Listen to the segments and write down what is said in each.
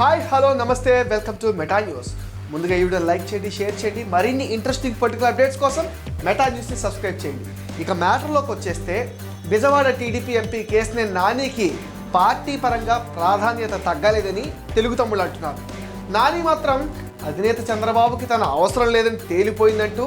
Hi hello నమస్తే welcome to meta news. ముందుగా ఈ వీడియో లైక్ చేయండి షేర్ చేయండి. మరిన్ని ఇంట్రెస్టింగ్ పర్టికులర్ అప్డేట్స్ కోసం మెటా న్యూస్ని సబ్స్క్రైబ్ చేయండి. ఇక మ్యాటర్లోకి వచ్చేస్తే విజయవాడ టీడీపీ ఎంపీ కేసునే నానికి పార్టీ పరంగా ప్రాధాన్యత తగ్గలేదని తెలుగు తమ్ముళ్ళు అంటున్నారు. నాని మాత్రం అధినేత చంద్రబాబుకి తన అవసరం లేదని తేలిపోయిందంటూ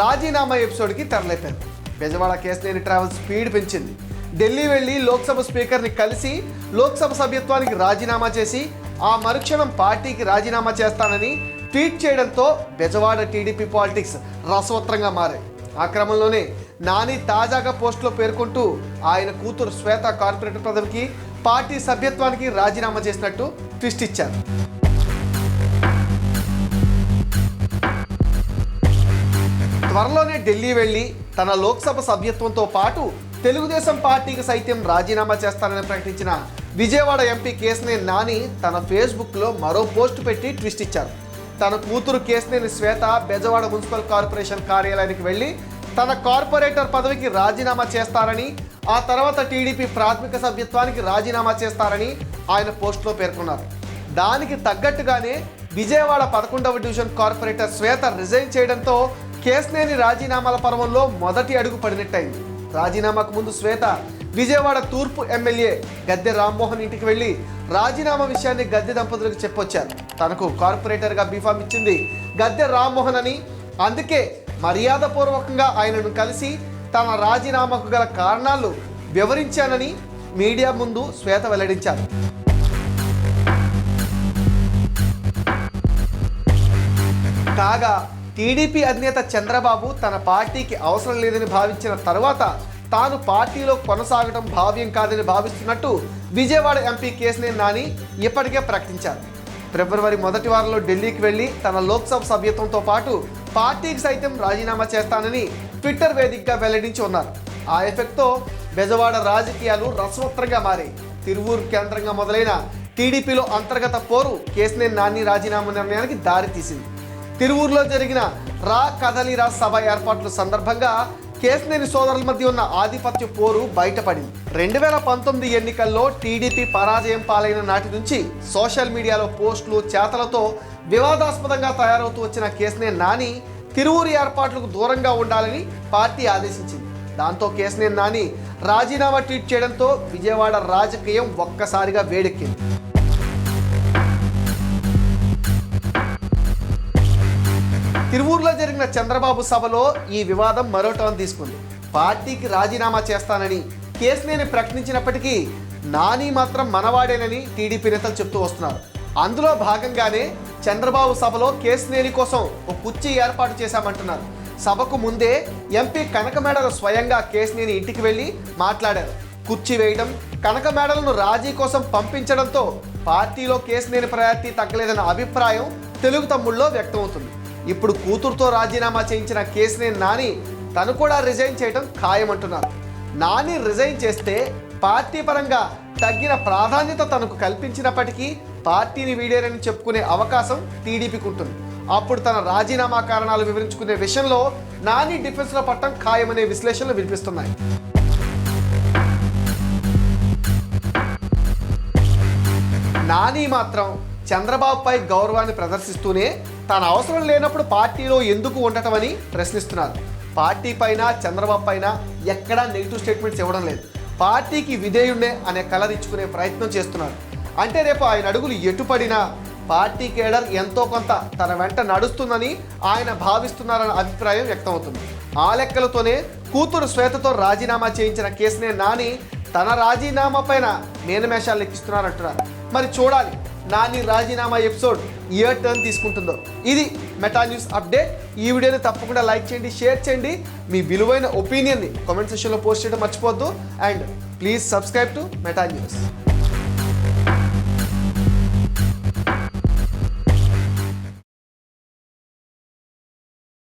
రాజీనామా ఎపిసోడ్కి తెరలేపారు. బెజవాడ లేని ట్రావెల్ స్పీడ్ పెంచింది. ఢిల్లీ వెళ్ళి లోక్సభ స్పీకర్ని కలిసి లోక్సభ సభ్యత్వానికి రాజీనామా చేసి ఆ మరుక్షణం పార్టీకి రాజీనామా చేస్తానని ట్వీట్ చేయడంతో బెజవాడ టీడీపీ పాలిటిక్స్ రసవత్రంగా మారాయి. ఆ క్రమంలోనే నాని తాజాగా పోస్టులో పేర్కొంటూ ఆయన కూతురు శ్వేత కార్పొరేటర్ పదవికి పార్టీ సభ్యత్వానికి రాజీనామా చేసినట్టు ట్విస్ట్ ఇచ్చారు. త్వరలోనే ఢిల్లీ వెళ్ళి తన లోక్సభ సభ్యత్వంతో పాటు తెలుగుదేశం పార్టీకి సైతం రాజీనామా చేస్తానని ప్రకటించిన విజయవాడ ఎంపీ కేసినేని నాని తన ఫేస్బుక్లో మరో పోస్ట్ పెట్టి ట్విస్ట్ ఇచ్చారు. తన కూతురు కేసినేని శ్వేత బెజవాడ మున్సిపల్ కార్పొరేషన్ కార్యాలయానికి వెళ్ళి తన కార్పొరేటర్ పదవికి రాజీనామా చేస్తారని ఆ తర్వాత టీడీపీ ప్రాథమిక సభ్యత్వానికి రాజీనామా చేస్తారని ఆయన పోస్ట్లో పేర్కొన్నారు. దానికి తగ్గట్టుగానే విజయవాడ పదకొండవ డివిజన్ కార్పొరేటర్ శ్వేత రిజైన్ చేయడంతో కేస్నేని రాజీనామాల పర్వంలో మొదటి అడుగు పడినట్టయింది. రాజీనామాకు ముందు శ్వేత విజయవాడ తూర్పు ఎమ్మెల్యే గద్దె రామ్మోహన్ ఇంటికి వెళ్ళి రాజీనామా విషయాన్ని గద్దె దంపతులకు చెప్పొచ్చారు. తనకు కార్పొరేటర్గా బీఫామ్ ఇచ్చింది గద్దె రామ్మోహన్ అని. అందుకే మర్యాదపూర్వకంగా ఆయనను కలిసి తన రాజీనామాకు గల కారణాలు వివరించానని మీడియా ముందు శ్వేత వెల్లడించారు. కాగా టీడీపీ అధినేత చంద్రబాబు తన పార్టీకి అవసరం లేదని భావించిన తరువాత తాను పార్టీలో కొనసాగడం భావ్యం కాదని భావిస్తున్నట్టు విజయవాడ ఎంపీ కేసినేని నాని ఇప్పటికే ప్రకటించారు. ఫిబ్రవరి మొదటి వారంలో ఢిల్లీకి వెళ్ళి తన లోక్సభ సభ్యత్వంతో పాటు పార్టీకి సైతం రాజీనామా చేస్తానని ట్విట్టర్ వేదికగా వెల్లడించి ఉన్నారు. ఆ ఎఫెక్ట్తో బెజవాడ రాజకీయాలు రసవత్రంగా మారాయి. తిరువూరు కేంద్రంగా మొదలైన టీడీపీలో అంతర్గత పోరు కేసినేని నాని రాజీనామా నిర్ణయానికి దారితీసింది. తిరువూరులో జరిగిన రా కదలిరా సభ ఏర్పాట్ల సందర్భంగా కేసినేని సోదరుల మధ్య ఉన్న ఆధిపత్య పోరు బయటపడింది. రెండు వేల పంతొమ్మిది ఎన్నికల్లో టీడీపీ పరాజయం పాలైన నాటి నుంచి సోషల్ మీడియాలో పోస్టులు చేతలతో వివాదాస్పదంగా తయారవుతూ వచ్చిన కేసినేని నాని తిరువూరు ఏర్పాట్లకు దూరంగా ఉండాలని పార్టీ ఆదేశించింది. దాంతో కేసినేని నాని రాజీనామా ట్వీట్ చేయడంతో విజయవాడ రాజకీయం ఒక్కసారిగా వేడెక్కింది. తిరువూరులో జరిగిన చంద్రబాబు సభలో ఈ వివాదం మరో టర్న్ తీసుకుంది. పార్టీకి రాజీనామా చేస్తానని కేసినేని ప్రకటించినప్పటికీ నాని మాత్రం మనవాడేనని టీడీపీ నేతలు చెప్తూ వస్తున్నారు. అందులో భాగంగానే చంద్రబాబు సభలో కేసునేని కోసం ఒక కుర్చీ ఏర్పాటు చేశామంటున్నారు. సభకు ముందే ఎంపీ కనకమేడలు స్వయంగా కేసునేని ఇంటికి వెళ్ళి మాట్లాడారు. కుర్చీ వేయడం కనక మేడలను రాజీ కోసం పంపించడంతో పార్టీలో కేసునేని ప్రయారిటీ తగ్గలేదన్న అభిప్రాయం తెలుగు తమ్ముళ్ళలో వ్యక్తమవుతుంది. ఇప్పుడు కూతురుతో రాజీనామా చేయించిన కేసుని నాని తను కూడా రిజైన్ చేయడం ఖాయమంటున్నారు. నాని రిజైన్ చేస్తే పార్టీ పరంగా తగ్గిన ప్రాధాన్యత తనకు కల్పించినప్పటికీ పార్టీని వీడేరని చెప్పుకునే అవకాశం టీడీపీకి ఉంటుంది అప్పుడు తన రాజీనామా కారణాలు వివరించుకునే విషయంలో నాని డిఫెన్స్లో పట్టం ఖాయమనే విశ్లేషణలు వినిపిస్తున్నాయి. నాని మాత్రం చంద్రబాబుపై గౌరవాన్ని ప్రదర్శిస్తూనే తన అవసరం లేనప్పుడు పార్టీలో ఎందుకు ఉండటమని ప్రశ్నిస్తున్నారు పార్టీ పైన చంద్రబాబు పైన ఎక్కడా నెగిటివ్ స్టేట్మెంట్స్ ఇవ్వడం లేదు. పార్టీకి విధేయుండే అనే కలర్ ఇచ్చుకునే ప్రయత్నం చేస్తున్నారు అంటే రేపు ఆయన అడుగులు ఎటుపడినా పార్టీ కేడర్ ఎంతో కొంత తన వెంట నడుస్తుందని ఆయన భావిస్తున్నారన్న అభిప్రాయం వ్యక్తమవుతుంది. ఆ లెక్కలతోనే కూతురు శ్వేతతో రాజీనామా చేయించిన కేసునే నాని తన రాజీనామా పైన మేనమేషాలు లెక్కిస్తున్నారంటున్నారు. మరి చూడాలి. నాని రాజీనామా ఎపిసోడ్ ఏ టర్న్ తీసుకుంటుందో. ఇది మెటా న్యూస్ అప్డేట్. ఈ వీడియోని తప్పకుండా లైక్ చేయండి షేర్ చేయండి. మీ విలువైన ఒపీనియన్ని కామెంట్ సెక్షన్లో పోస్ట్ చేయడం మర్చిపోవద్దు. And please subscribe to meta news.